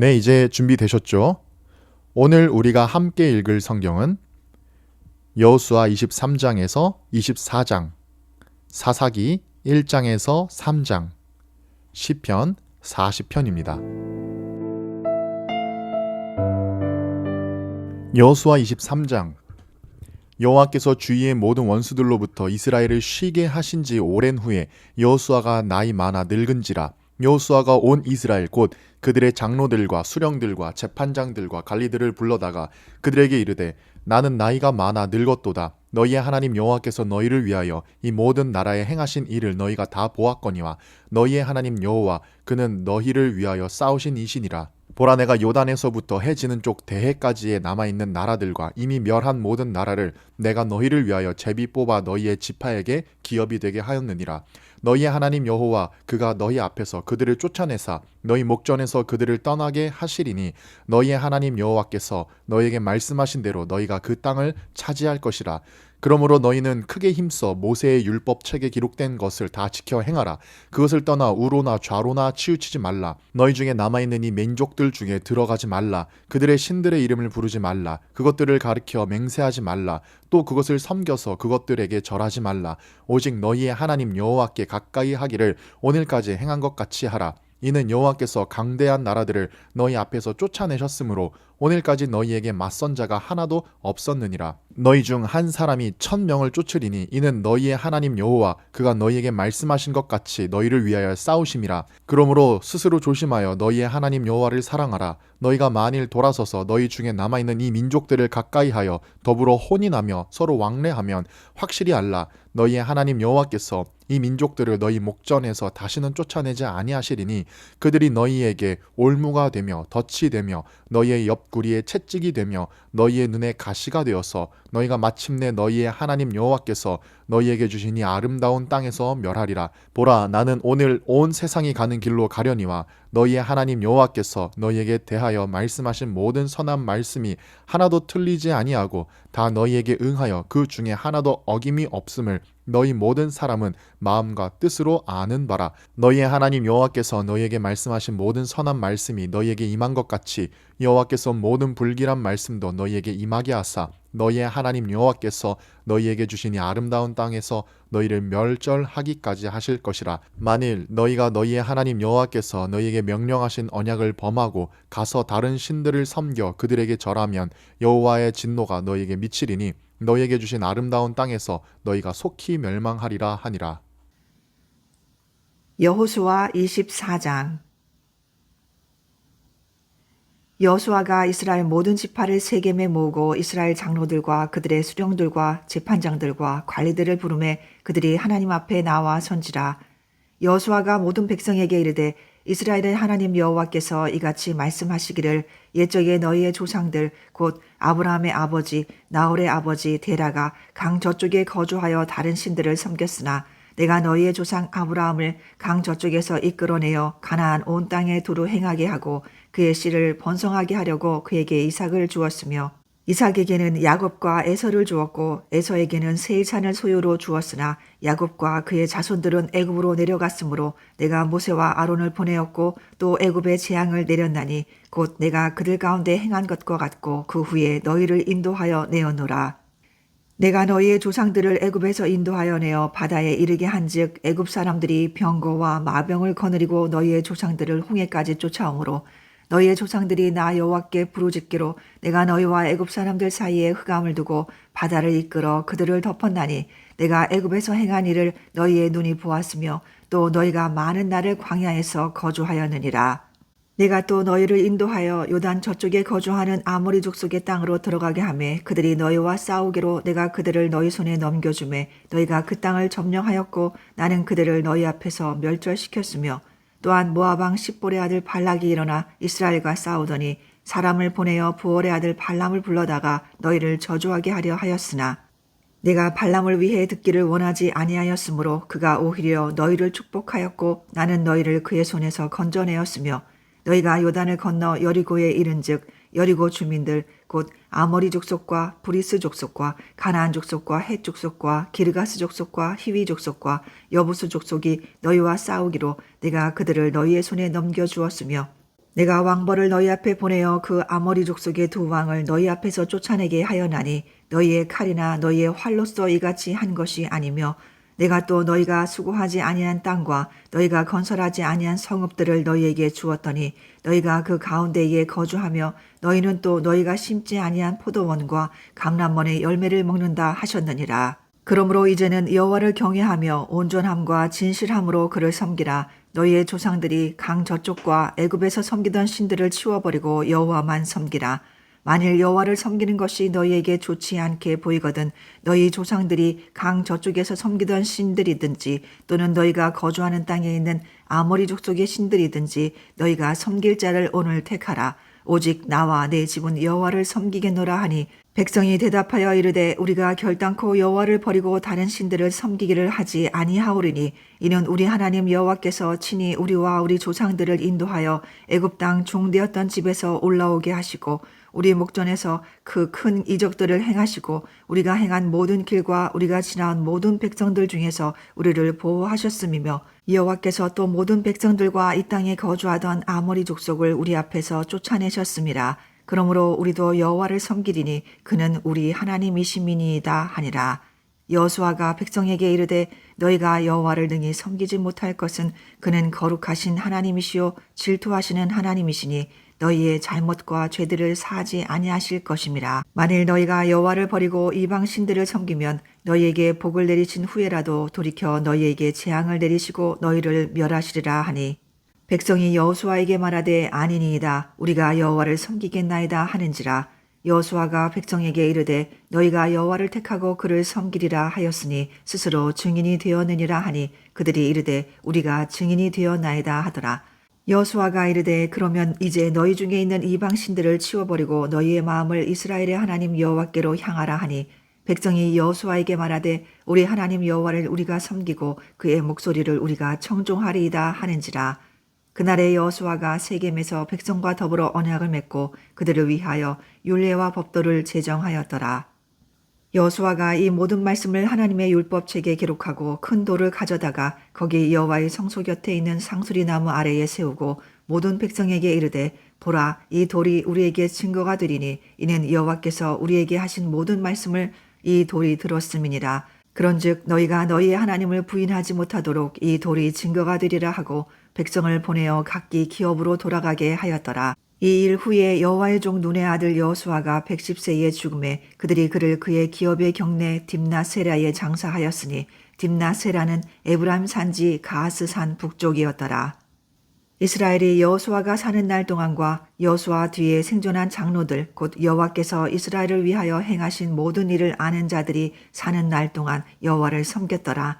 네, 이제 준비되셨죠? 오늘 우리가 함께 읽을 성경은 여호수아 23장에서 24장, 사사기 1장에서 3장, 시편 40편입니다. 여호수아 23장 여호와께서 주위의 모든 원수들로부터 이스라엘을 쉬게 하신 지 오랜 후에 여호수아가 나이 많아 늙은지라 여호수아가 온 이스라엘 곧 그들의 장로들과 수령들과 재판장들과 관리들을 불러다가 그들에게 이르되 나는 나이가 많아 늙었도다. 너희의 하나님 여호와께서 너희를 위하여 이 모든 나라에 행하신 일을 너희가 다 보았거니와 너희의 하나님 여호와 그는 너희를 위하여 싸우신 이시니라 보라 내가 요단에서부터 해 지는 쪽 대해까지에 남아 있는 나라들과 이미 멸한 모든 나라를 내가 너희를 위하여 제비 뽑아 너희의 지파에게 기업이 되게 하였느니라. 너희의 하나님 여호와 그가 너희 앞에서 그들을 쫓아내사 너희 목전에서 그들을 떠나게 하시리니 너희의 하나님 여호와께서 너희에게 말씀하신 대로 너희가 그 땅을 차지할 것이라 그러므로 너희는 크게 힘써 모세의 율법 책에 기록된 것을 다 지켜 행하라. 그것을 떠나 우로나 좌로나 치우치지 말라. 너희 중에 남아 있는 이 민족들 중에 들어가지 말라. 그들의 신들의 이름을 부르지 말라. 그것들을 가리켜 맹세하지 말라. 또 그것을 섬겨서 그것들에게 절하지 말라. 오직 너희의 하나님 여호와께 가까이 하기를 오늘까지 행한 것 같이 하라. 이는 여호와께서 강대한 나라들을 너희 앞에서 쫓아내셨으므로 오늘까지 너희에게 맞선 자가 하나도 없었느니라. 너희 중 한 사람이 천 명을 쫓으리니 이는 너희의 하나님 여호와 그가 너희에게 말씀하신 것 같이 너희를 위하여 싸우심이라. 그러므로 스스로 조심하여 너희의 하나님 여호와를 사랑하라. 너희가 만일 돌아서서 너희 중에 남아 있는 이 민족들을 가까이하여 더불어 혼인하며 서로 왕래하면 확실히 알라. 너희의 하나님 여호와께서 이 민족들을 너희 목전에서 다시는 쫓아내지 아니하시리니 그들이 너희에게 올무가 되며 덫이 되며 너희의 옆 구리에 채찍이 되며 너희의 눈에 가시가 되어서 너희가 마침내 너희의 하나님 여호와께서 너희에게 주신 이 아름다운 땅에서 멸하리라. 보라 나는 오늘 온 세상이 가는 길로 가려니와 너희의 하나님 여호와께서 너희에게 대하여 말씀하신 모든 선한 말씀이 하나도 틀리지 아니하고 다 너희에게 응하여 그 중에 하나도 어김이 없음을 너희 모든 사람은 마음과 뜻으로 아는 바라. 너희의 하나님 여호와께서 너희에게 말씀하신 모든 선한 말씀이 너희에게 임한 것 같이 여호와께서 모든 불길한 말씀도 너희에게 임하게 하사 너희의 하나님 여호와께서 너희에게 주신 이 아름다운 땅에서 너희를 멸절하기까지 하실 것이라. 만일 너희가 너희의 하나님 여호와께서 너희에게 명령하신 언약을 범하고 가서 다른 신들을 섬겨 그들에게 절하면 여호와의 진노가 너희에게 미치리니 너희에게 주신 아름다운 땅에서 너희가 속히 멸망하리라 하니라. 여호수아 24장. 여호수아가 이스라엘 모든 지파를 세겜에 모으고 이스라엘 장로들과 그들의 수령들과 재판장들과 관리들을 부르매 그들이 하나님 앞에 나와 선지라. 여호수아가 모든 백성에게 이르되 이스라엘의 하나님 여호와께서 이같이 말씀하시기를 옛적에 너희의 조상들 곧 아브라함의 아버지 나홀의 아버지 데라가 강 저쪽에 거주하여 다른 신들을 섬겼으나 내가 너희의 조상 아브라함을 강 저쪽에서 이끌어내어 가나안 온 땅에 두루 행하게 하고 그의 씨를 번성하게 하려고 그에게 이삭을 주었으며 이삭에게는 야곱과 에서를 주었고 에서에게는 세일 산을 소유로 주었으나 야곱과 그의 자손들은 애굽으로 내려갔으므로 내가 모세와 아론을 보내었고 또 애굽의 재앙을 내렸나니 곧 내가 그들 가운데 행한 것과 같고 그 후에 너희를 인도하여 내어노라. 내가 너희의 조상들을 애굽에서 인도하여 내어 바다에 이르게 한즉 애굽 사람들이 병거와 마병을 거느리고 너희의 조상들을 홍해까지 쫓아오므로 너희의 조상들이 나 여호와께 부르짖기로 내가 너희와 애굽 사람들 사이에 흑암을 두고 바다를 이끌어 그들을 덮었나니 내가 애굽에서 행한 일을 너희의 눈이 보았으며 또 너희가 많은 날을 광야에서 거주하였느니라. 내가 또 너희를 인도하여 요단 저쪽에 거주하는 아모리 족속의 땅으로 들어가게 하매 그들이 너희와 싸우기로 내가 그들을 너희 손에 넘겨주매 너희가 그 땅을 점령하였고 나는 그들을 너희 앞에서 멸절시켰으며 또한 왕 십볼의 아들 발락이 일어나 이스라엘과 싸우더니 사람을 보내어 부월의 아들 발람을 불러다가 너희를 저주하게 하려 하였으나 내가 발람을 위해 듣기를 원하지 아니하였으므로 그가 오히려 너희를 축복하였고 나는 너희를 그의 손에서 건져내었으며 너희가 요단을 건너 여리고에 이른즉 여리고 주민들 곧 아모리 족속과 브리스 족속과 가나안 족속과 헷 족속과 기르가스 족속과 히위 족속과 여부수 족속이 너희와 싸우기로 내가 그들을 너희의 손에 넘겨 주었으며 내가 왕벌을 너희 앞에 보내어 그 아모리 족속의 두 왕을 너희 앞에서 쫓아내게 하여나니 너희의 칼이나 너희의 활로써 이같이 한 것이 아니며 내가 또 너희가 수고하지 아니한 땅과 너희가 건설하지 아니한 성읍들을 너희에게 주었더니 너희가 그 가운데에 거주하며 너희는 또 너희가 심지 아니한 포도원과 강남원의 열매를 먹는다 하셨느니라. 그러므로 이제는 여호와를 경외하며 온전함과 진실함으로 그를 섬기라. 너희의 조상들이 강 저쪽과 애굽에서 섬기던 신들을 치워버리고 여호와만 섬기라. 만일 여호와를 섬기는 것이 너희에게 좋지 않게 보이거든 너희 조상들이 강 저쪽에서 섬기던 신들이든지 또는 너희가 거주하는 땅에 있는 아모리 족속의 신들이든지 너희가 섬길 자를 오늘 택하라. 오직 나와 내 집은 여호와를 섬기겠노라 하니 백성이 대답하여 이르되 우리가 결단코 여호와를 버리고 다른 신들을 섬기기를 하지 아니하오리니 이는 우리 하나님 여호와께서 친히 우리와 우리 조상들을 인도하여 애굽 땅 종되었던 집에서 올라오게 하시고 우리 목전에서 그 큰 이적들을 행하시고 우리가 행한 모든 길과 우리가 지나온 모든 백성들 중에서 우리를 보호하셨음이며 여호와께서 또 모든 백성들과 이 땅에 거주하던 아모리 족속을 우리 앞에서 쫓아내셨음이라. 그러므로 우리도 여호와를 섬기리니 그는 우리 하나님이시민이다 하니라. 여호수아가 백성에게 이르되 너희가 여호와를 능히 섬기지 못할 것은 그는 거룩하신 하나님이시요 질투하시는 하나님이시니 너희의 잘못과 죄들을 사하지 아니하실 것임이라. 만일 너희가 여호와를 버리고 이방 신들을 섬기면 너희에게 복을 내리신 후에라도 돌이켜 너희에게 재앙을 내리시고 너희를 멸하시리라 하니 백성이 여호수아에게 말하되 아니니이다. 우리가 여호와를 섬기겠나이다 하는지라. 여호수아가 백성에게 이르되 너희가 여호와를 택하고 그를 섬기리라 하였으니 스스로 증인이 되었느니라 하니 그들이 이르되 우리가 증인이 되었나이다 하더라. 여수아가 이르되 그러면 이제 너희 중에 있는 이방 신들을 치워버리고 너희의 마음을 이스라엘의 하나님 여호와께로 향하라 하니 백성이 여호수아에게 말하되 우리 하나님 여호와를 우리가 섬기고 그의 목소리를 우리가 청종하리이다 하는지라. 그날에 여호수아가 세겜에서 백성과 더불어 언약을 맺고 그들을 위하여 율례와 법도를 제정하였더라 여호수아가 이 모든 말씀을 하나님의 율법책에 기록하고 큰 돌을 가져다가 거기 여호와의 성소 곁에 있는 상수리 나무 아래에 세우고 모든 백성에게 이르되 보라 이 돌이 우리에게 증거가 되리니 이는 여호와께서 우리에게 하신 모든 말씀을 이 돌이 들었음이니라. 그런즉 너희가 너희의 하나님을 부인하지 못하도록 이 돌이 증거가 되리라 하고 백성을 보내어 각기 기업으로 돌아가게 하였더라 이 일 후에 여호와의 종 눈의 아들 여호수아가 110세에 죽음에 그들이 그를 그의 기업의 경내 딥나세라에 장사하였으니 딥나세라는 에브라임 산지 가스산 북쪽이었더라. 이스라엘이 여호수아가 사는 날 동안과 여호수아 뒤에 생존한 장로들 곧 여호와께서 이스라엘을 위하여 행하신 모든 일을 아는 자들이 사는 날 동안 여호와를 섬겼더라.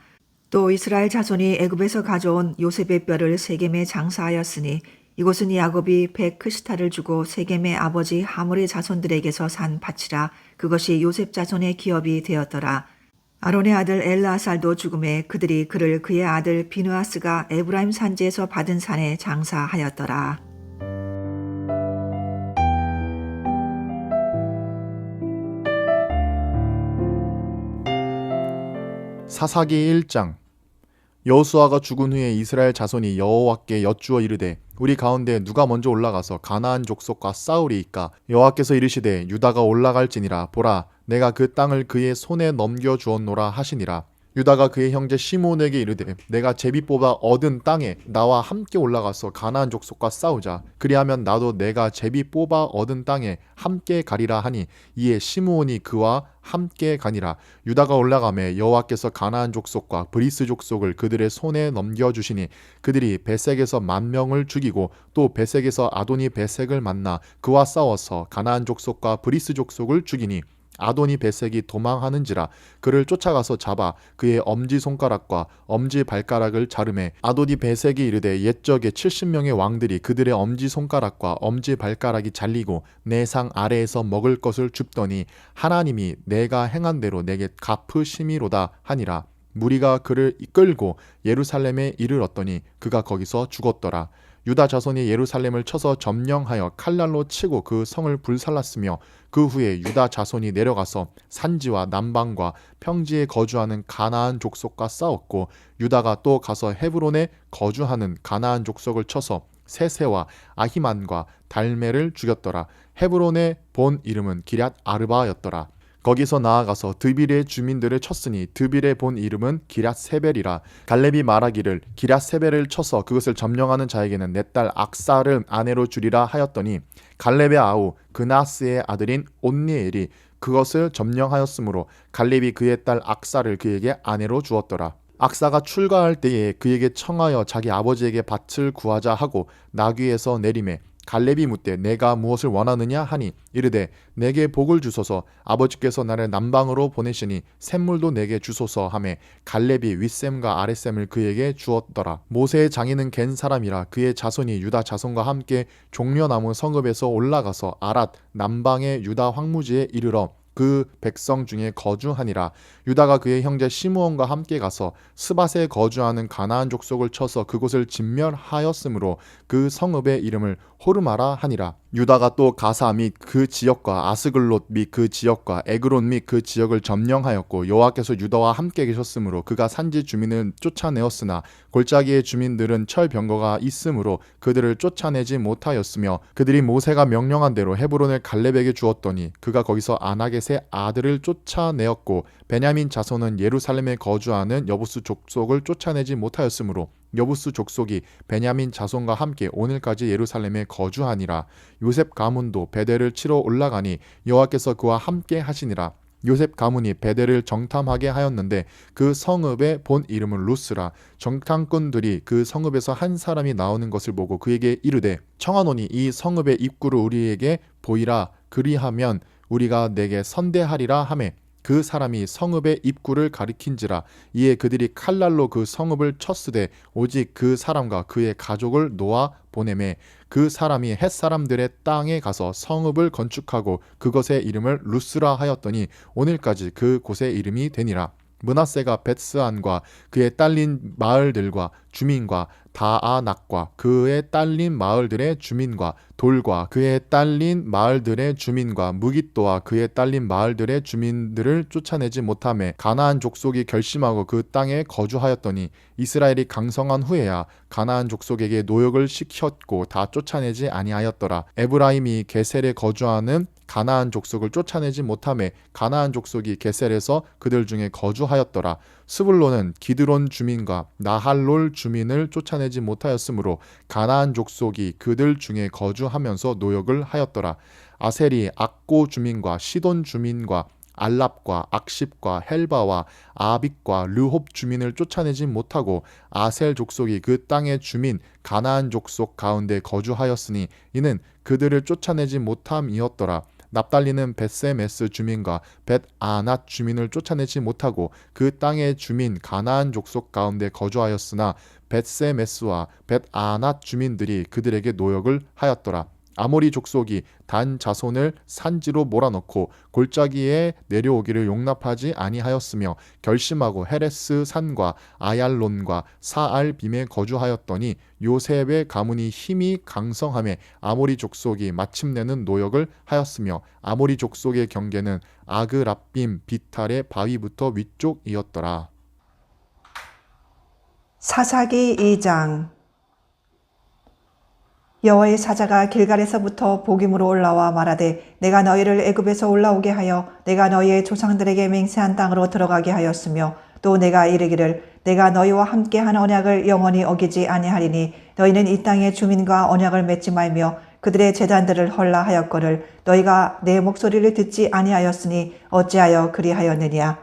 또 이스라엘 자손이 애굽에서 가져온 요셉의 뼈를 세겜에 장사하였으니 이곳은 야곱이 백 크시타를 주고 세겜의 아버지 하물의 자손들에게서 산 밭이라 그것이 요셉 자손의 기업이 되었더라. 아론의 아들 엘라살도 죽음에 그들이 그를 그의 아들 비누아스가 에브라임 산지에서 받은 산에 장사하였더라. 사사기 1장 여호수아가 죽은 후에 이스라엘 자손이 여호와께 여쭈어 이르되 우리 가운데 누가 먼저 올라가서 가나안 족속과 싸우리이까? 여호와께서 이르시되 유다가 올라갈지니라. 보라 내가 그 땅을 그의 손에 넘겨 주었노라 하시니라. 유다가 그의 형제 시몬에게 이르되 내가 제비 뽑아 얻은 땅에 나와 함께 올라가서 가나안 족속과 싸우자. 그리하면 나도 내가 제비 뽑아 얻은 땅에 함께 가리라 하니 이에 시므온이 그와 함께 가니라. 유다가 올라가매 여호와께서 가나안 족속과 브리스 족속을 그들의 손에 넘겨 주시니 그들이 베색에서 만 명을 죽이고 또 베색에서 아도니 베색을 만나 그와 싸워서 가나안 족속과 브리스 족속을 죽이니 아도니 베색이 도망하는지라 그를 쫓아가서 잡아 그의 엄지 손가락과 엄지 발가락을 자르매 아도니 베색이 이르되 옛적에 70명의 왕들이 그들의 엄지 손가락과 엄지 발가락이 잘리고 내 상 아래에서 먹을 것을 줍더니 하나님이 내가 행한 대로 내게 갚으심이로다 하니라. 무리가 그를 이끌고 예루살렘에 이르렀더니 그가 거기서 죽었더라 유다 자손이 예루살렘을 쳐서 점령하여 칼날로 치고 그 성을 불살랐으며 그 후에 유다 자손이 내려가서 산지와 남방과 평지에 거주하는 가나안 족속과 싸웠고 유다가 또 가서 헤브론에 거주하는 가나안 족속을 쳐서 세세와 아히만과 달메를 죽였더라. 헤브론의 본 이름은 기럇 아르바였더라 거기서 나아가서 드빌의 주민들을 쳤으니 드빌의 본 이름은 기럇 세벨이라. 갈렙이 말하기를 기럇 세벨을 쳐서 그것을 점령하는 자에게는 내 딸 악사를 아내로 주리라 하였더니 갈렙의 아우 그나스의 아들인 온니엘이 그것을 점령하였으므로 갈렙이 그의 딸 악사를 그에게 아내로 주었더라. 악사가 출가할 때에 그에게 청하여 자기 아버지에게 밭을 구하자 하고 나귀에서 내림에 갈렙이 묻되 내가 무엇을 원하느냐 하니 이르되 내게 복을 주소서. 아버지께서 나를 남방으로 보내시니 샘물도 내게 주소서 하매 갈렙이 윗샘과 아랫샘을 그에게 주었더라. 모세의 장인은 겐 사람이라 그의 자손이 유다 자손과 함께 종려나무 성읍에서 올라가서 아랏 남방의 유다 황무지에 이르러 그 백성 중에 거주하니라. 유다가 그의 형제 시므온과 함께 가서 스밧에 거주하는 가나안 족속을 쳐서 그곳을 진멸하였으므로 그 성읍의 이름을 호르마라 하니라 유다가 또 가사 및 그 지역과 아스글롯 및 그 지역과 에그론 및 그 지역을 점령하였고 여호와께서 유다와 함께 계셨으므로 그가 산지 주민을 쫓아내었으나 골짜기의 주민들은 철병거가 있으므로 그들을 쫓아내지 못하였으며 그들이 모세가 명령한 대로 헤브론을 갈렙에게 주었더니 그가 거기서 아나겟의 아들을 쫓아내었고 베냐민 자손은 예루살렘에 거주하는 여부스 족속을 쫓아내지 못하였으므로 여부스 족속이 베냐민 자손과 함께 오늘까지 예루살렘에 거주하니라. 요셉 가문도 베델을 치러 올라가니 여호와께서 그와 함께 하시니라. 요셉 가문이 베델을 정탐하게 하였는데 그 성읍의 본 이름은 루스라. 정탐꾼들이 그 성읍에서 한 사람이 나오는 것을 보고 그에게 이르되 청하노니 이 성읍의 입구를 우리에게 보이라. 그리하면 우리가 내게 선대하리라 하매 그 사람이 성읍의 입구를 가리킨지라 이에 그들이 칼날로 그 성읍을 쳤으되 오직 그 사람과 그의 가족을 놓아 보내매 그 사람이 햇 사람들의 땅에 가서 성읍을 건축하고 그것의 이름을 루스라 하였더니 오늘까지 그 곳의 이름이 되니라. 문하세가 베스안과 그의 딸린 마을들과 주민과 다아낙과 그의 딸린 마을들의 주민과 돌과 그의 딸린 마을들의 주민과 무깃도와 그의 딸린 마을들의 주민들을 쫓아내지 못함에 가나안 족속이 결심하고 그 땅에 거주하였더니 이스라엘이 강성한 후에야 가나안 족속에게 노역을 시켰고 다 쫓아내지 아니하였더라. 에브라임이 게셀에 거주하는 가나안 족속을 쫓아내지 못함에 가나안 족속이 게셀에서 그들 중에 거주하였더라. 스불론은 기드론 주민과 나할롤 주민을 쫓아내지 못하였으므로 가나안 족속이 그들 중에 거주하면서 노역을 하였더라. 아셀이 악고 주민과 시돈 주민과 알랍과 악십과 헬바와 아빅과 르홉 주민을 쫓아내지 못하고 아셀 족속이 그 땅의 주민 가나안 족속 가운데 거주하였으니 이는 그들을 쫓아내지 못함이었더라 납달리는 벳세메스 주민과 벳아낫 주민을 쫓아내지 못하고 그 땅의 주민 가나안 족속 가운데 거주하였으나 벳세메스와 벳아낫 주민들이 그들에게 노역을 하였더라. 아모리 족속이 단 자손을 산지로 몰아넣고 골짜기에 내려오기를 용납하지 아니하였으며 결심하고 헤레스 산과 아얄론과 사알 빔에 거주하였더니 요셉의 가문이 힘이 강성함에 아모리 족속이 마침내는 노역을 하였으며 아모리 족속의 경계는 아그랍빔 비탈의 바위부터 위쪽이었더라. 사사기 2장 여호와의 사자가 길갈에서부터 복임으로 올라와 말하되 내가 너희를 애굽에서 올라오게 하여 내가 너희의 조상들에게 맹세한 땅으로 들어가게 하였으며 또 내가 이르기를 내가 너희와 함께 한 언약을 영원히 어기지 아니하리니 너희는 이 땅의 주민과 언약을 맺지 말며 그들의 재단들을 헐라 하였거늘 너희가 내 목소리를 듣지 아니하였으니 어찌하여 그리하였느냐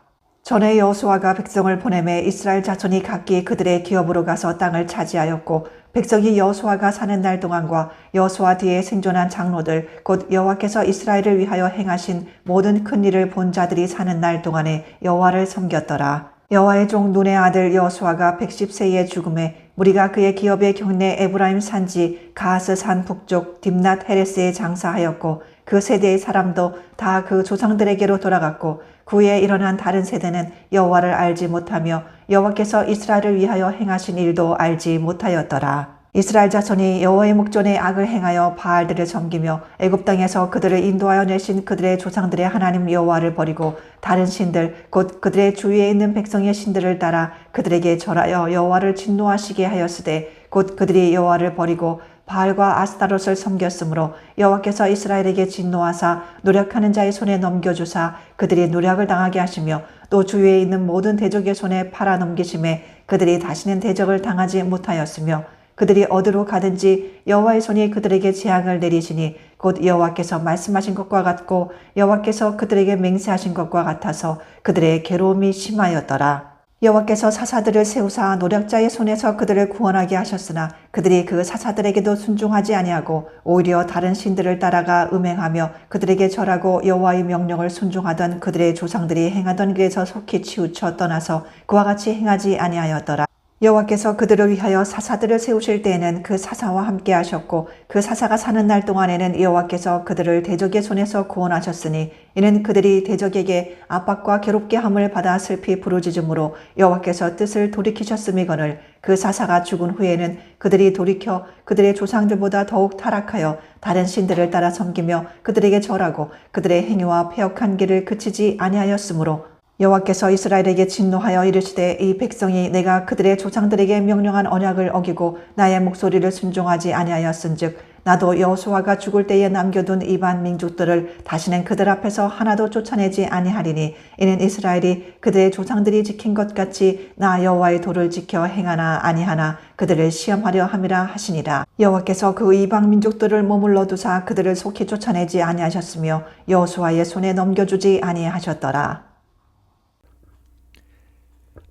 전에 여호수아가 백성을 보내매 이스라엘 자손이 각기 그들의 기업으로 가서 땅을 차지하였고 백성이 여호수아가 사는 날 동안과 여호수아 뒤에 생존한 장로들 곧 여호와께서 이스라엘을 위하여 행하신 모든 큰 일을 본 자들이 사는 날 동안에 여호와를 섬겼더라. 여호와의 종 눈의 아들 여호수아가 110세의 죽음에 무리가 그의 기업의 경내 에브라임 산지 가하스 산 북쪽 딥낫 헤레스에 장사하였고 그 세대의 사람도 다 그 조상들에게로 돌아갔고 그에 일어난 다른 세대는 여호와를 알지 못하며 여호와께서 이스라엘을 위하여 행하신 일도 알지 못하였더라. 이스라엘 자손이 여호와의 목전에 악을 행하여 바알들을 섬기며 애굽 땅에서 그들을 인도하여 내신 그들의 조상들의 하나님 여호와를 버리고 다른 신들 곧 그들의 주위에 있는 백성의 신들을 따라 그들에게 절하여 여호와를 진노하시게 하였으되 곧 그들이 여호와를 버리고 바알과 아스타롯을 섬겼으므로 여호와께서 이스라엘에게 진노하사 노력하는 자의 손에 넘겨주사 그들이 노력을 당하게 하시며 또 주위에 있는 모든 대적의 손에 팔아 넘기심에 그들이 다시는 대적을 당하지 못하였으며 그들이 어디로 가든지 여호와의 손이 그들에게 재앙을 내리시니 곧 여호와께서 말씀하신 것과 같고 여호와께서 그들에게 맹세하신 것과 같아서 그들의 괴로움이 심하였더라. 여호와께서 사사들을 세우사 노력자의 손에서 그들을 구원하게 하셨으나 그들이 그 사사들에게도 순종하지 아니하고 오히려 다른 신들을 따라가 음행하며 그들에게 절하고 여호와의 명령을 순종하던 그들의 조상들이 행하던 길에서 속히 치우쳐 떠나서 그와 같이 행하지 아니하였더라. 여호와께서 그들을 위하여 사사들을 세우실 때에는 그 사사와 함께 하셨고 그 사사가 사는 날 동안에는 여호와께서 그들을 대적의 손에서 구원하셨으니 이는 그들이 대적에게 압박과 괴롭게 함을 받아 슬피 부르짖음으로 여호와께서 뜻을 돌이키셨음이거늘 그 사사가 죽은 후에는 그들이 돌이켜 그들의 조상들보다 더욱 타락하여 다른 신들을 따라 섬기며 그들에게 절하고 그들의 행위와 폐역한 길을 그치지 아니하였으므로 여호와께서 이스라엘에게 진노하여 이르시되 이 백성이 내가 그들의 조상들에게 명령한 언약을 어기고 나의 목소리를 순종하지 아니하였은즉 나도 여호수아가 죽을 때에 남겨둔 이반 민족들을 다시는 그들 앞에서 하나도 쫓아내지 아니하리니 이는 이스라엘이 그들의 조상들이 지킨 것 같이 나 여호와의 도를 지켜 행하나 아니하나 그들을 시험하려 함이라 하시니라. 여호와께서 그 이방 민족들을 머물러 두사 그들을 속히 쫓아내지 아니하셨으며 여호수아의 손에 넘겨주지 아니하셨더라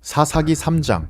사사기 3장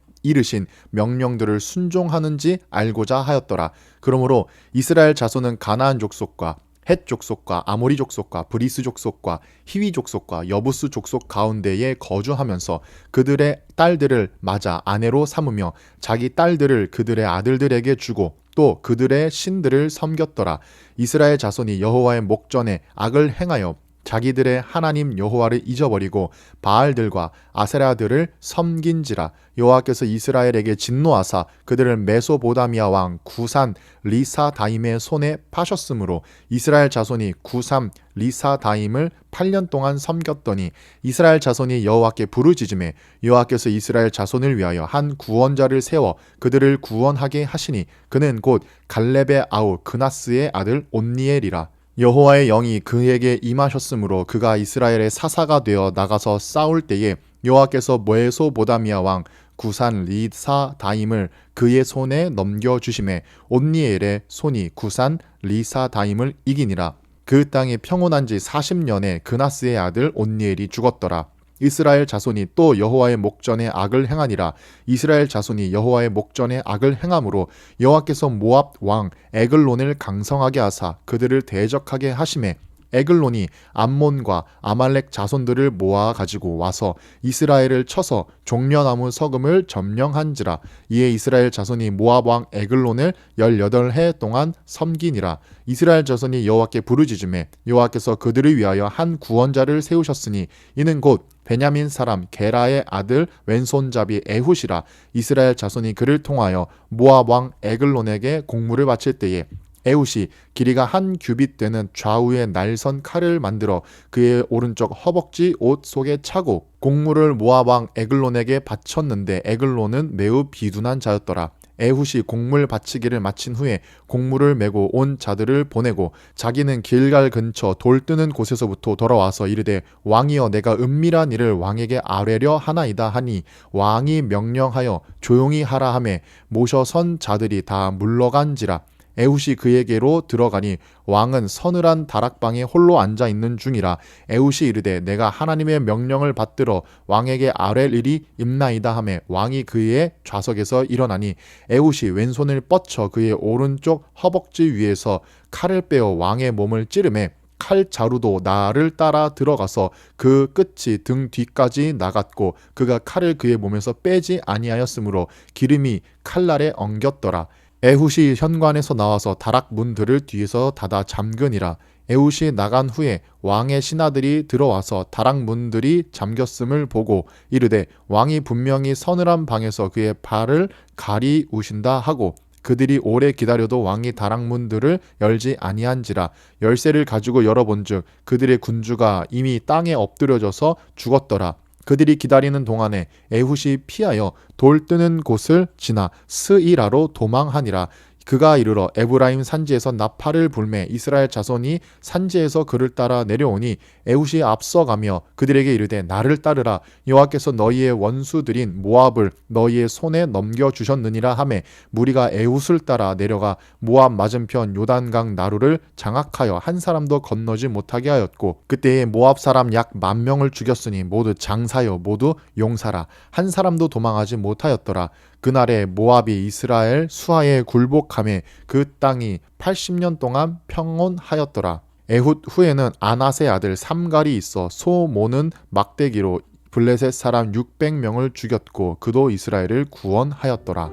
이르신 명령들을 순종하는지 알고자 하였더라. 그러므로 이스라엘 자손은 가나안 족속과 헷 족속과 아모리 족속과 브리스 족속과 히위 족속과 여부스 족속 가운데에 거주하면서 그들의 딸들을 맞아 아내로 삼으며 자기 딸들을 그들의 아들들에게 주고 또 그들의 신들을 섬겼더라. 이스라엘 자손이 여호와의 목전에 악을 행하여 자기들의 하나님 여호와를 잊어버리고 바알들과 아세라들을 섬긴지라 여호와께서 이스라엘에게 진노하사 그들을 메소보다미아 왕 구산 리사다임의 손에 파셨으므로 이스라엘 자손이 구산 리사다임을 8년 동안 섬겼더니 이스라엘 자손이 여호와께 부르짖음에 여호와께서 이스라엘 자손을 위하여 한 구원자를 세워 그들을 구원하게 하시니 그는 곧 갈렙의 아우 그나스의 아들 온니엘이라 여호와의 영이 그에게 임하셨으므로 그가 이스라엘의 사사가 되어 나가서 싸울 때에 여호와께서 모에소 보다미아 왕 구산 리사 다임을 그의 손에 넘겨 주심에 온니엘의 손이 구산 리사 다임을 이기니라. 그 땅이 평온한 지 40년에 그나스의 아들 온니엘이 죽었더라 이스라엘 자손이 또 여호와의 목전에 악을 행하니라. 이스라엘 자손이 여호와의 목전에 악을 행함으로 여호와께서 모압 왕 에글론을 강성하게 하사 그들을 대적하게 하심에 에글론이 암몬과 아말렉 자손들을 모아 가지고 와서 이스라엘을 쳐서 종려나무 서금을 점령한지라. 이에 이스라엘 자손이 모압 왕 에글론을 18해 동안 섬기니라. 이스라엘 자손이 여호와께 부르짖음에 여호와께서 그들을 위하여 한 구원자를 세우셨으니 이는 곧 베냐민 사람 게라의 아들 왼손잡이 에훗이라 이스라엘 자손이 그를 통하여 모압 왕 에글론에게 공물을 바칠 때에 에훗이 길이가 한 규빗 되는 좌우의 날선 칼을 만들어 그의 오른쪽 허벅지 옷 속에 차고 공물을 모압 왕 에글론에게 바쳤는데 에글론은 매우 비둔한 자였더라. 에훗이 공물 바치기를 마친 후에 공물을 메고 온 자들을 보내고 자기는 길갈 근처 돌 뜨는 곳에서부터 돌아와서 이르되 왕이여 내가 은밀한 일을 왕에게 아뢰려 하나이다 하니 왕이 명령하여 조용히 하라 하매 모셔 선 자들이 다 물러간지라 에훗이 그에게로 들어가니 왕은 서늘한 다락방에 홀로 앉아 있는 중이라 에훗이 이르되 내가 하나님의 명령을 받들어 왕에게 아랠 일이 있나이다 하매 왕이 그의 좌석에서 일어나니 에훗이 왼손을 뻗쳐 그의 오른쪽 허벅지 위에서 칼을 빼어 왕의 몸을 찌르매 칼 자루도 나를 따라 들어가서 그 끝이 등 뒤까지 나갔고 그가 칼을 그의 몸에서 빼지 아니하였으므로 기름이 칼날에 엉겼더라 에훗이 현관에서 나와서 다락 문들을 뒤에서 닫아 잠그니라. 에훗이 나간 후에 왕의 신하들이 들어와서 다락 문들이 잠겼음을 보고 이르되 왕이 분명히 서늘한 방에서 그의 발을 가리우신다 하고 그들이 오래 기다려도 왕이 다락 문들을 열지 아니한지라 열쇠를 가지고 열어본즉 그들의 군주가 이미 땅에 엎드려져서 죽었더라. 그들이 기다리는 동안에 에훗이 피하여 돌 뜨는 곳을 지나 스이라로 도망하니라. 그가 이르러 에브라임 산지에서 나팔을 불매 이스라엘 자손이 산지에서 그를 따라 내려오니 에훗이 앞서가며 그들에게 이르되 나를 따르라. 여호와께서 너희의 원수들인 모압을 너희의 손에 넘겨 주셨느니라 하매 무리가 에훗을 따라 내려가 모압 맞은편 요단강 나루를 장악하여 한 사람도 건너지 못하게 하였고 그때에 모압 사람 약 만 명을 죽였으니 모두 장사여 모두 용사라. 한 사람도 도망하지 못하였더라 그날에 모압이 이스라엘 수하에 굴복함에 그 땅이 80년 동안 평온하였더라. 에훗 후에는 아낫의 아들 삼갈이 있어 소 모는 막대기로 블레셋 사람 600명을 죽였고 그도 이스라엘을 구원하였더라.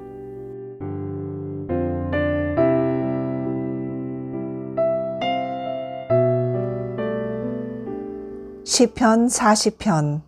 시편 40편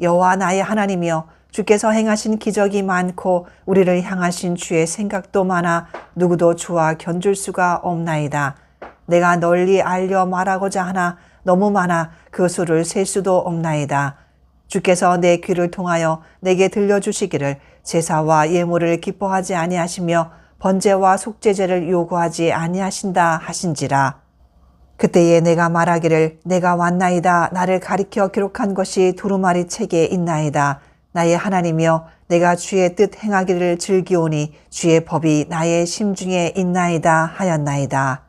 여호와 나의 하나님이여 주께서 행하신 기적이 많고 우리를 향하신 주의 생각도 많아 누구도 주와 견줄 수가 없나이다. 내가 널리 알려 말하고자 하나 너무 많아 그 수를 셀 수도 없나이다. 주께서 내 귀를 통하여 내게 들려주시기를 제사와 예물을 기뻐하지 아니하시며 번제와 속죄제를 요구하지 아니하신다 하신지라. 그때에 내가 말하기를 내가 왔나이다 나를 가리켜 기록한 것이 두루마리 책에 있나이다. 나의 하나님이여 내가 주의 뜻 행하기를 즐기오니 주의 법이 나의 심중에 있나이다 하였나이다.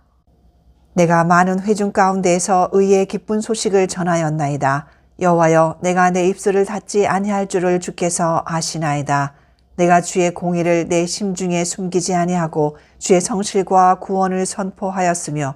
내가 많은 회중 가운데에서 의의 기쁜 소식을 전하였나이다. 여호와여 내가 내 입술을 닫지 아니할 줄을 주께서 아시나이다. 내가 주의 공의를 내 심중에 숨기지 아니하고 주의 성실과 구원을 선포하였으며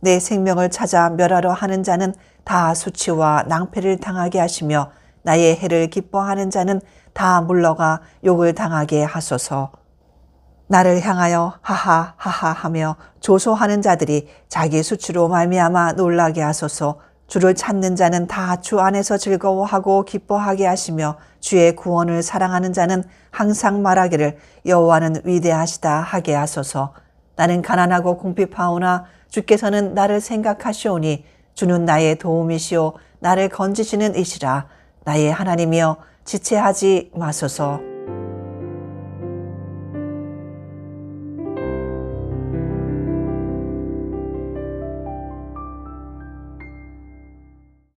내 생명을 찾아 멸하려 하는 자는 다 수치와 낭패를 당하게 하시며 나의 해를 기뻐하는 자는 다 물러가 욕을 당하게 하소서. 나를 향하여 하하 하하 하며 조소하는 자들이 자기 수치로 말미암아 놀라게 하소서. 주를 찾는 자는 다 주 안에서 즐거워하고 기뻐하게 하시며 주의 구원을 사랑하는 자는 항상 말하기를 여호와는 위대하시다 하게 하소서. 나는 가난하고 궁핍하오나 주께서는 나를 생각하시오니 주는 나의 도움이시오 나를 건지시는 이시라 나의 하나님이여 지체하지 마소서.